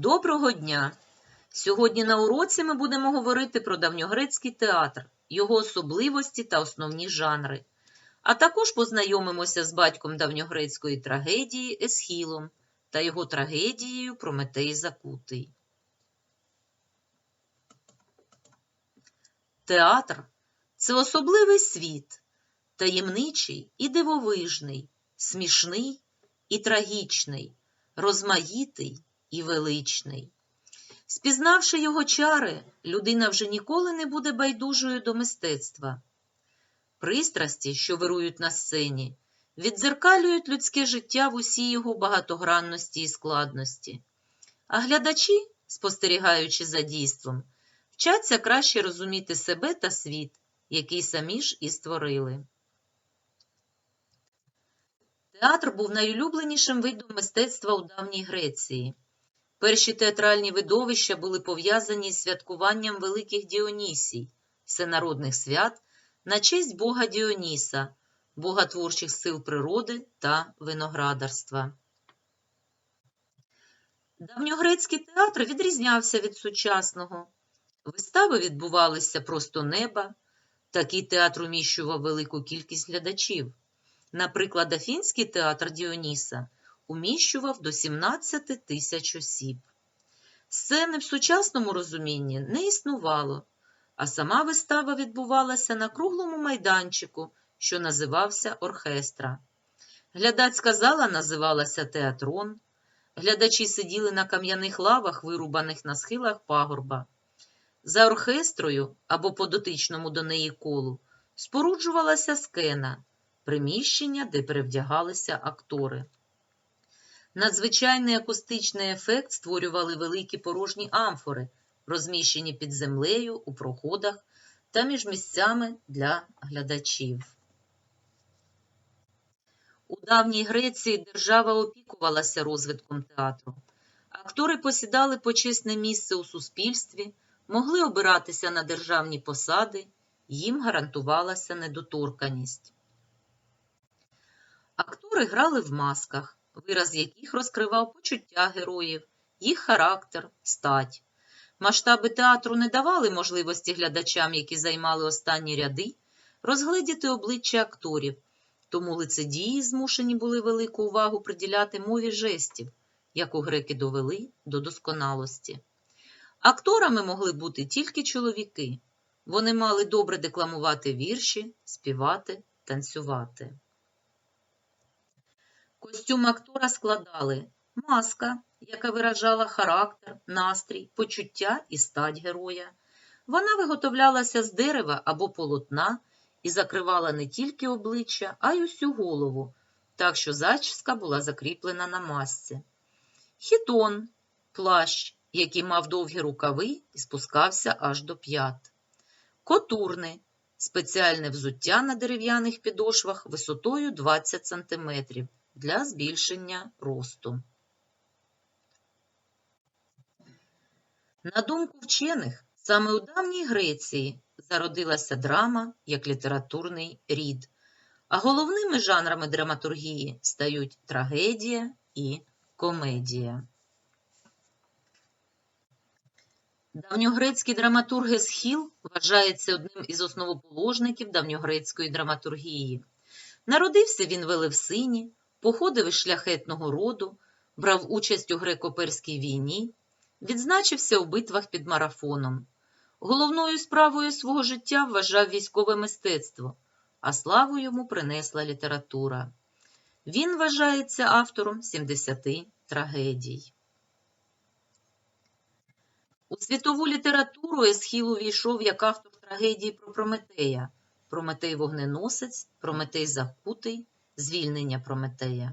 Доброго дня! Сьогодні на уроці ми будемо говорити про давньогрецький театр, його особливості та основні жанри. А також познайомимося з батьком давньогрецької трагедії Есхілом та його трагедією Прометей Закутий. Театр це особливий світ, таємничий і дивовижний, смішний і трагічний, розмаїтий і величний. Спізнавши його чари, людина вже ніколи не буде байдужою до мистецтва. Пристрасті, що вирують на сцені, віддзеркалюють людське життя в усій його багатогранності і складності. А глядачі, спостерігаючи за дійством, вчаться краще розуміти себе та світ, який самі ж і створили. Театр був найулюбленішим видом мистецтва у давній Греції. Перші театральні видовища були пов'язані з святкуванням великих Діонісій, всенародних свят на честь бога Діоніса, бога творчих сил природи та виноградарства. Давньогрецький театр відрізнявся від сучасного. Вистави відбувалися просто неба. Такий театр уміщував велику кількість глядачів. Наприклад, Афінський театр Діоніса уміщував до 17 тисяч осіб. Сцени в сучасному розумінні не існувало, а сама вистава відбувалася на круглому майданчику, що називався оркестра. Глядацька зала називалася театрон. Глядачі сиділи на кам'яних лавах, вирубаних на схилах пагорба. За оркестрою або по дотичному до неї колу споруджувалася скена, приміщення, де перевдягалися актори. Надзвичайний акустичний ефект створювали великі порожні амфори, розміщені під землею у проходах та між місцями для глядачів. У давній Греції держава опікувалася розвитком театру. Актори посідали почесне місце у суспільстві, могли обиратися на державні посади, їм гарантувалася недоторканість. Актори грали в масках, вираз яких розкривав почуття героїв, їх характер, стать. Масштаби театру не давали можливості глядачам, які займали останні ряди, розгледіти обличчя акторів, тому лицедії змушені були велику увагу приділяти мові жестів, яку греки довели до досконалості. Акторами могли бути тільки чоловіки. Вони мали добре декламувати вірші, співати, танцювати. Костюм актора складали маска, яка виражала характер, настрій, почуття і стать героя. Вона виготовлялася з дерева або полотна і закривала не тільки обличчя, а й усю голову, так що зачіска була закріплена на масці. Хітон плащ, який мав довгі рукави і спускався аж до п'ят. Котурни спеціальне взуття на дерев'яних підошвах висотою 20 см для збільшення росту. На думку вчених, саме у давній Греції зародилася драма як літературний рід, а головними жанрами драматургії стають трагедія і комедія. Давньогрецький драматург Есхіл вважається одним із основоположників давньогрецької драматургії. Народився він в Елевсині, походив із шляхетного роду, брав участь у греко-перській війні, відзначився у битвах під марафоном. Головною справою свого життя вважав військове мистецтво, а славу йому принесла література. Він вважається автором 70 трагедій. У світову літературу Есхіл увійшов як автор трагедії про Прометея, Прометей вогненосець, Прометей Закутий, Звільнення Прометея.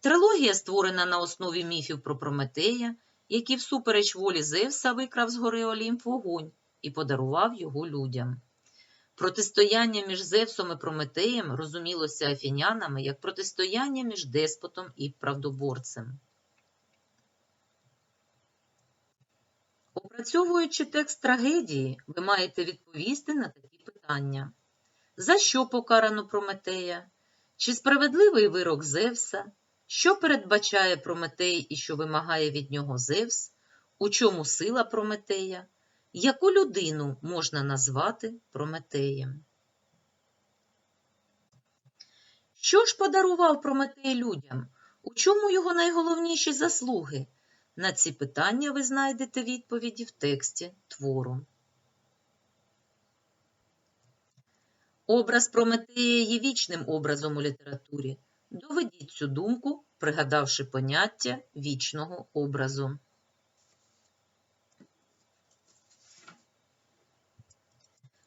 Трилогія створена на основі міфів про Прометея, який всупереч волі Зевса викрав з гори Олімп вогонь і подарував його людям. Протистояння між Зевсом і Прометеєм розумілося афінянами як протистояння між деспотом і правдоборцем. Опрацьовуючи текст трагедії, ви маєте відповісти на такі питання: за що покарано Прометея? Чи справедливий вирок Зевса? Що передбачає Прометей і що вимагає від нього Зевс? У чому сила Прометея? Яку людину можна назвати Прометеєм? Що ж подарував Прометей людям? У чому його найголовніші заслуги? На ці питання ви знайдете відповіді в тексті твору. Образ Прометея є вічним образом у літературі. Доведіть цю думку, пригадавши поняття вічного образу.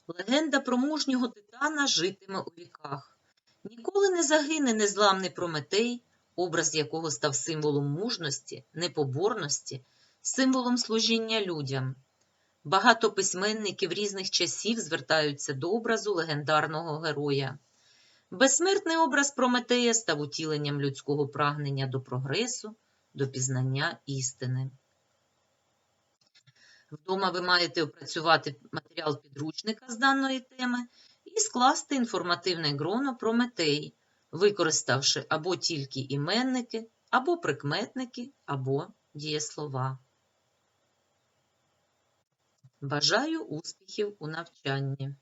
Легенда про мужнього титана житиме у віках. Ніколи не загине незламний Прометей, образ якого став символом мужності, непоборності, символом служіння людям. Багато письменників різних часів звертаються до образу легендарного героя. Безсмертний образ Прометея став утіленням людського прагнення до прогресу, до пізнання істини. Вдома ви маєте опрацювати матеріал підручника з даної теми і скласти інформативне ґроно Прометей, використавши або тільки іменники, або прикметники, або дієслова. Бажаю успіхів у навчанні!